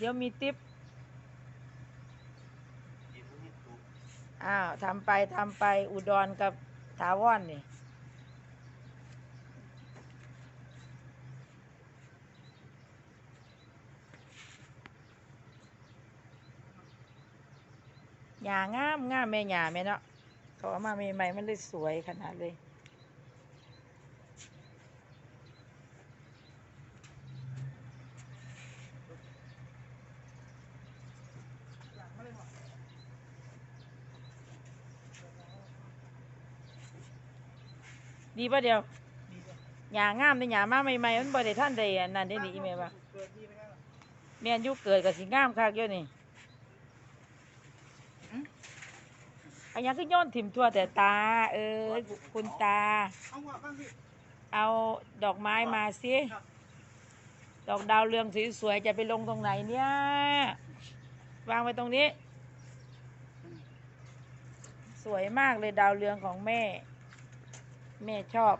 เดี๋ยวมีติปอ้าวทำไปทำไปอุดรกับถาวรนี่หญ้างามงามแม่หญ้าแม่เนาะเขาเอามาใหม่ๆมันเลยสวยขนาดเลย ดีป่ะเดียวหญ้างามในหญ้ามาใหม่ๆมันบ่ได้ท่านใดอันนั้นได้ดีแม่ว่าเกิดที่ไม่ได้หรอแม่นอยุเกิดกับสิงามคักอยู่นี่อันยังคือโย้อนถิ่มทั่วแต่ตา เออคุณตา เอาหัวบ้างพี่เอาดอกไม้มาสิครับดอกดาวเรืองสวยๆจะไปลงตรงไหนเนี่ย วางไว้ตรงนี้ สวยมากเลยดาวเรืองของแม่ แม่ชอบ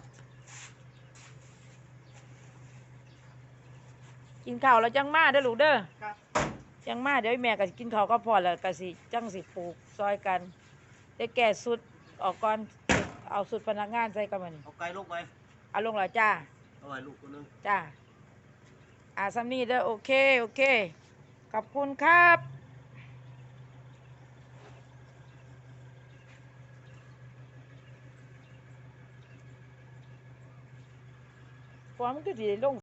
กินข้าวแล้วจังมาเด้อลูกเด้อครับ จังมาเดี๋ยวแม่ก็สิกินข้าวก็พอแล้วก็สิจังสิปลูกซอยกันได้แก่สุดออกก่อนเอาสุดพนักงานใส่กันมันเอาไก่ลูกไปเอาลงแล้วจ้า เอาไว้ลูกคนนึง จ้าอาซัมนี่เด้อโอเค โอเค ขอบคุณครับ ความนก็ดีลง